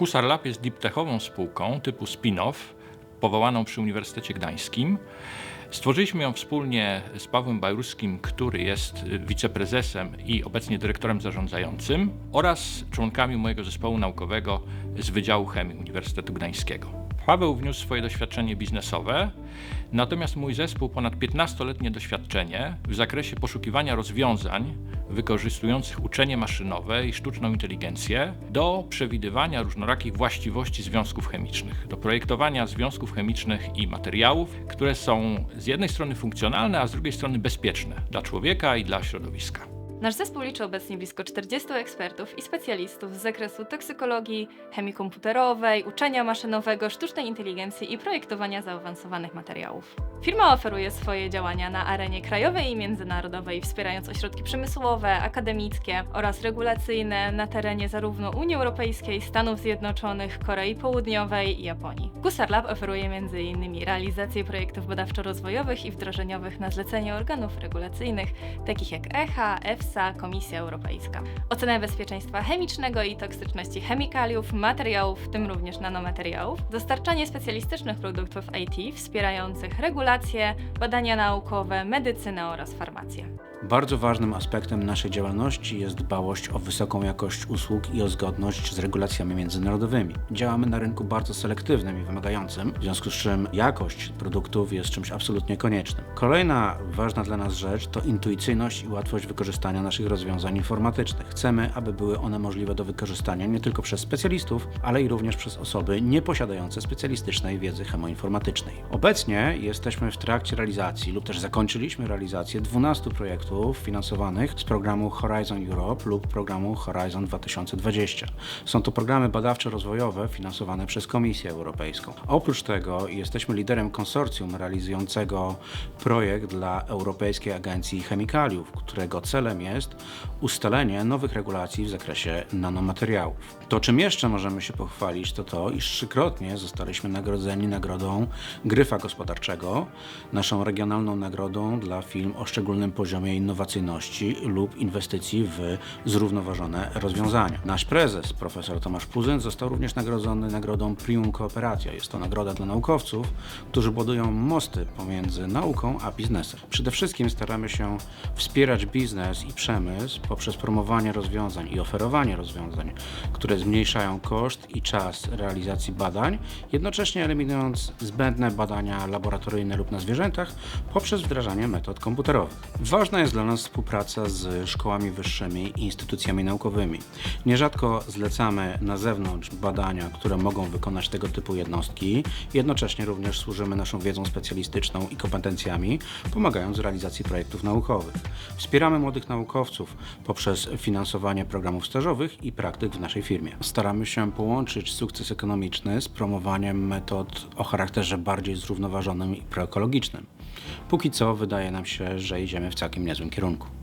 Kusar Lab jest deep-techową spółką typu spin-off, powołaną przy Uniwersytecie Gdańskim. Stworzyliśmy ją wspólnie z Pawłem Bajruskim, który jest wiceprezesem i obecnie dyrektorem zarządzającym oraz członkami mojego zespołu naukowego z Wydziału Chemii Uniwersytetu Gdańskiego. Paweł wniósł swoje doświadczenie biznesowe, natomiast mój zespół ponad 15-letnie doświadczenie w zakresie poszukiwania rozwiązań wykorzystujących uczenie maszynowe i sztuczną inteligencję do przewidywania różnorakich właściwości związków chemicznych, do projektowania związków chemicznych i materiałów, które są z jednej strony funkcjonalne, a z drugiej strony bezpieczne dla człowieka i dla środowiska. Nasz zespół liczy obecnie blisko 40 ekspertów i specjalistów z zakresu toksykologii, chemii komputerowej, uczenia maszynowego, sztucznej inteligencji i projektowania zaawansowanych materiałów. Firma oferuje swoje działania na arenie krajowej i międzynarodowej, wspierając ośrodki przemysłowe, akademickie oraz regulacyjne na terenie zarówno Unii Europejskiej, Stanów Zjednoczonych, Korei Południowej i Japonii. Gusar Lab oferuje m.in. realizację projektów badawczo-rozwojowych i wdrożeniowych na zlecenie organów regulacyjnych, takich jak ECHA, EFSA, Komisja Europejska. Ocenę bezpieczeństwa chemicznego i toksyczności chemikaliów, materiałów, w tym również nanomateriałów, dostarczanie specjalistycznych produktów IT wspierających regulacje, badania naukowe, medycynę oraz farmację. Bardzo ważnym aspektem naszej działalności jest dbałość o wysoką jakość usług i o zgodność z regulacjami międzynarodowymi. Działamy na rynku bardzo selektywnym i wymagającym, w związku z czym jakość produktów jest czymś absolutnie koniecznym. Kolejna ważna dla nas rzecz to intuicyjność i łatwość wykorzystania naszych rozwiązań informatycznych. Chcemy, aby były one możliwe do wykorzystania nie tylko przez specjalistów, ale i również przez osoby nieposiadające specjalistycznej wiedzy chemoinformatycznej. Obecnie jesteśmy w trakcie realizacji lub też zakończyliśmy realizację 12 projektów finansowanych z programu Horizon Europe lub programu Horizon 2020. Są to programy badawczo-rozwojowe finansowane przez Komisję Europejską. Oprócz tego jesteśmy liderem konsorcjum realizującego projekt dla Europejskiej Agencji Chemikaliów, którego celem jest ustalenie nowych regulacji w zakresie nanomateriałów. To, czym jeszcze możemy się pochwalić, to to, iż trzykrotnie zostaliśmy nagrodzeni nagrodą Gryfa Gospodarczego, naszą regionalną nagrodą dla firm o szczególnym poziomie innowacyjności lub inwestycji w zrównoważone rozwiązania. Nasz prezes, profesor Tomasz Puzyn, został również nagrodzony nagrodą Prium Kooperacja. Jest to nagroda dla naukowców, którzy budują mosty pomiędzy nauką a biznesem. Przede wszystkim staramy się wspierać biznes i przemysł poprzez promowanie rozwiązań i oferowanie rozwiązań, które zmniejszają koszt i czas realizacji badań, jednocześnie eliminując zbędne badania laboratoryjne lub na zwierzętach poprzez wdrażanie metod komputerowych. Ważna jest dla nas współpraca z szkołami wyższymi i instytucjami naukowymi. Nierzadko zlecamy na zewnątrz badania, które mogą wykonać tego typu jednostki, jednocześnie również służymy naszą wiedzą specjalistyczną i kompetencjami, pomagając w realizacji projektów naukowych. Wspieramy młodych naukowców poprzez finansowanie programów stażowych i praktyk w naszej firmie. Staramy się połączyć sukces ekonomiczny z promowaniem metod o charakterze bardziej zrównoważonym i proekologicznym. Póki co wydaje nam się, że idziemy w całkiem niezłym kierunku.